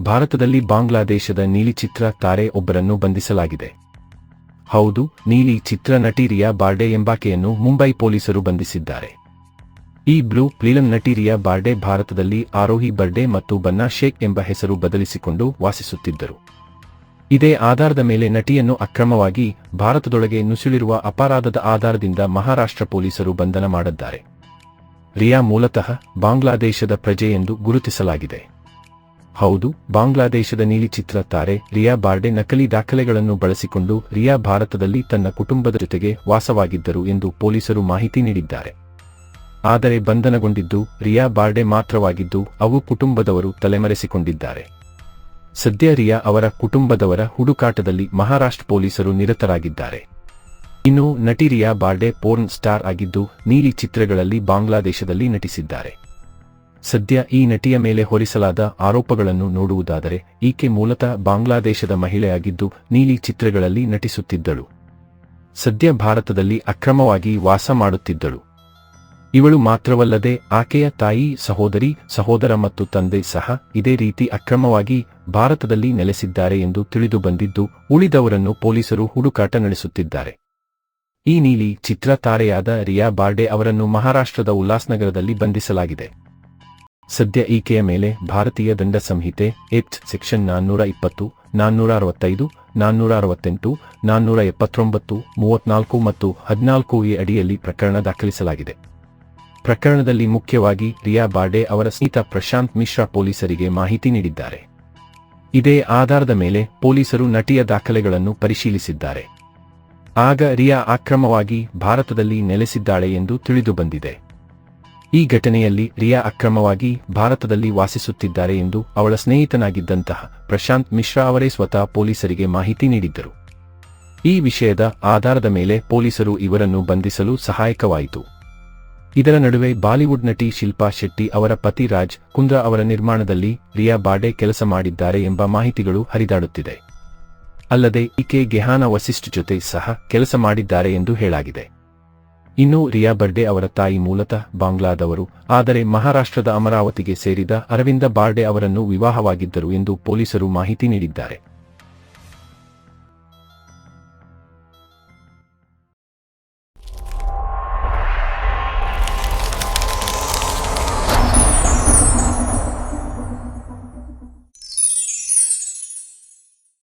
ಭಾರತದಲ್ಲಿ ಬಾಂಗ್ಲಾದೇಶದ ನೀಲಿ ಚಿತ್ರ ತಾರೆ ಒಬ್ಬರನ್ನು ಬಂಧಿಸಲಾಗಿದೆ. ಹೌದು, ನೀಲಿ ಚಿತ್ರ ನಟಿ ರಿಯಾ ಬಾರ್ಡೆ ಎಂಬಾಕೆಯನ್ನು ಮುಂಬೈ ಪೊಲೀಸರು ಬಂಧಿಸಿದ್ದಾರೆ. ಈ ಬ್ಲೂ ಪ್ಲೀಲಂ ನಟಿ ರಿಯಾ ಬಾರ್ಡೆ ಭಾರತದಲ್ಲಿ ಆರೋಹಿ ಬರ್ಡೆ ಮತ್ತು ಬನ್ನಾ ಶೇಖ್ ಎಂಬ ಹೆಸರು ಬದಲಿಸಿಕೊಂಡು ವಾಸಿಸುತ್ತಿದ್ದರು. ಇದೇ ಆಧಾರದ ಮೇಲೆ ನಟಿಯನ್ನು ಅಕ್ರಮವಾಗಿ ಭಾರತದೊಳಗೆ ನುಸುಳಿರುವ ಅಪರಾಧದ ಆಧಾರದಿಂದ ಮಹಾರಾಷ್ಟ್ರ ಪೊಲೀಸರು ಬಂಧನ ಮಾಡಿದ್ದಾರೆ. ರಿಯಾ ಮೂಲತಃ ಬಾಂಗ್ಲಾದೇಶದ ಪ್ರಜೆ ಎಂದು ಗುರುತಿಸಲಾಗಿದೆ. ಹೌದು, ಬಾಂಗ್ಲಾದೇಶದ ನೀಲಿ ಚಿತ್ರ ತಾರೆ ರಿಯಾ ಬಾರ್ಡೆ ನಕಲಿ ದಾಖಲೆಗಳನ್ನು ಬಳಸಿಕೊಂಡು ರಿಯಾ ಭಾರತದಲ್ಲಿ ತನ್ನ ಕುಟುಂಬದ ಜೊತೆಗೆ ವಾಸವಾಗಿದ್ದರು ಎಂದು ಪೊಲೀಸರು ಮಾಹಿತಿ ನೀಡಿದ್ದಾರೆ. ಆದರೆ ಬಂಧನಗೊಂಡಿದ್ದು, ರಿಯಾ ಬಾರ್ಡೆ ಮಾತ್ರವಾಗಿದ್ದು, ಅವು ಕುಟುಂಬದವರು ತಲೆಮರೆಸಿಕೊಂಡಿದ್ದಾರೆ. ಸದ್ಯ ರಿಯಾ ಅವರ ಕುಟುಂಬದವರ ಹುಡುಕಾಟದಲ್ಲಿ ಮಹಾರಾಷ್ಟ್ರ ಪೊಲೀಸರು ನಿರತರಾಗಿದ್ದಾರೆ. ಇನ್ನು ನಟಿ ರಿಯಾ ಬಾರ್ಡೆ ಪೋರ್ನ್ ಸ್ಟಾರ್ ಆಗಿದ್ದು, ನೀಲಿ ಚಿತ್ರಗಳಲ್ಲಿ ಬಾಂಗ್ಲಾದೇಶದಲ್ಲಿ ನಟಿಸಿದ್ದಾರೆ. ಸದ್ಯ ಈ ನಟಿಯ ಮೇಲೆ ಹೊರಿಸಲಾದ ಆರೋಪಗಳನ್ನು ನೋಡುವುದಾದರೆ, ಈಕೆ ಮೂಲತಃ ಬಾಂಗ್ಲಾದೇಶದ ಮಹಿಳೆಯಾಗಿದ್ದು ನೀಲಿ ಚಿತ್ರಗಳಲ್ಲಿ ನಟಿಸುತ್ತಿದ್ದಳು. ಸದ್ಯ ಭಾರತದಲ್ಲಿ ಅಕ್ರಮವಾಗಿ ವಾಸ ಮಾಡುತ್ತಿದ್ದಳು. ಇವಳು ಮಾತ್ರವಲ್ಲದೆ ಆಕೆಯ ತಾಯಿ, ಸಹೋದರಿ, ಸಹೋದರ ಮತ್ತು ತಂದೆ ಸಹ ಇದೇ ರೀತಿ ಅಕ್ರಮವಾಗಿ ಭಾರತದಲ್ಲಿ ನೆಲೆಸಿದ್ದಾರೆ ಎಂದು ತಿಳಿದು ಬಂದಿದ್ದು, ಉಳಿದವರನ್ನು ಪೊಲೀಸರು ಹುಡುಕಾಟ ನಡೆಸುತ್ತಿದ್ದಾರೆ. ಈ ನೀಲಿ ಚಿತ್ರ ತಾರೆಯಾದ ರಿಯಾ ಬಾರ್ಡೆ ಅವರನ್ನು ಮಹಾರಾಷ್ಟ್ರದ ಉಲ್ಲಾಸ್ನಗರದಲ್ಲಿ ಬಂಧಿಸಲಾಗಿದೆ. ಸದ್ಯ ಈಕೆಯ ಮೇಲೆ ಭಾರತೀಯ ದಂಡ ಸಂಹಿತೆ ಎಚ್ ಸೆಕ್ಷನ್ ನಾನ್ನೂರ ಇಪ್ಪತ್ತು, ನಾನ್ನೂರ ಅರವತ್ತೈದು, ನಾನ್ನೂರ ಅರವತ್ತೆಂಟು, ನಾನ್ನೂರ ಎಪ್ಪತ್ತೊಂಬತ್ತು, ಮೂವತ್ನಾಲ್ಕು ಮತ್ತು ಹದಿನಾಲ್ಕು ಎ ಅಡಿಯಲ್ಲಿ ಪ್ರಕರಣ ದಾಖಲಿಸಲಾಗಿದೆ. ಪ್ರಕರಣದಲ್ಲಿ ಮುಖ್ಯವಾಗಿ ರಿಯಾ ಬಾರ್ಡೆ ಅವರ ಸ್ನೇಹಿತ ಪ್ರಶಾಂತ್ ಮಿಶ್ರಾ ಪೊಲೀಸರಿಗೆ ಮಾಹಿತಿ ನೀಡಿದ್ದಾರೆ. ಇದೇ ಆಧಾರದ ಮೇಲೆ ಪೊಲೀಸರು ನಟಿಯ ದಾಖಲೆಗಳನ್ನು ಪರಿಶೀಲಿಸಿದ್ದಾರೆ. ಆಗ ರಿಯಾ ಅಕ್ರಮವಾಗಿ ಭಾರತದಲ್ಲಿ ನೆಲೆಸಿದ್ದಾಳೆ ಎಂದು ತಿಳಿದುಬಂದಿದೆ ಈ ಘಟನೆಯಲ್ಲಿ ರಿಯಾ ಅಕ್ರಮವಾಗಿ ಭಾರತದಲ್ಲಿ ವಾಸಿಸುತ್ತಿದ್ದಾರೆ ಎಂದು ಅವಳ ಸ್ನೇಹಿತನಾಗಿದ್ದಂತಹ ಪ್ರಶಾಂತ್ ಮಿಶ್ರಾ ಅವರೇ ಸ್ವತಃ ಪೊಲೀಸರಿಗೆ ಮಾಹಿತಿ ನೀಡಿದ್ದರು. ಈ ವಿಷಯದ ಆಧಾರದ ಮೇಲೆ ಪೊಲೀಸರು ಇವರನ್ನು ಬಂಧಿಸಲು ಸಹಾಯಕವಾಯಿತು. ಇದರ ನಡುವೆ ಬಾಲಿವುಡ್ ನಟಿ ಶಿಲ್ಪಾ ಶೆಟ್ಟಿ ಅವರ ಪತಿ ರಾಜ್ ಕುಂದ್ರ ಅವರ ನಿರ್ಮಾಣದಲ್ಲಿ ರಿಯಾ ಬಾಡೆ ಕೆಲಸ ಮಾಡಿದ್ದಾರೆ ಎಂಬ ಮಾಹಿತಿಗಳು ಹರಿದಾಡುತ್ತಿದೆ. ಅಲ್ಲದೆ ಇಕೆ ಗೆಹಾನ ವಸಿಷ್ಠ ಜೊತೆ ಸಹ ಕೆಲಸ ಮಾಡಿದ್ದಾರೆ ಎಂದು ಹೇಳಾಗಿದೆ ಇನ್ನು ರಿಯಾ ಬರ್ಡೆ ಅವರ ತಾಯಿ ಮೂಲತಃ ಬಾಂಗ್ಲಾದವರು, ಆದರೆ ಮಹಾರಾಷ್ಟ್ರದ ಅಮರಾವತಿಗೆ ಸೇರಿದ ಅರವಿಂದ ಬಾರ್ಡೆ ಅವರನ್ನು ವಿವಾಹವಾಗಿದ್ದರು ಎಂದು ಪೊಲೀಸರು ಮಾಹಿತಿ ನೀಡಿದ್ದಾರೆ.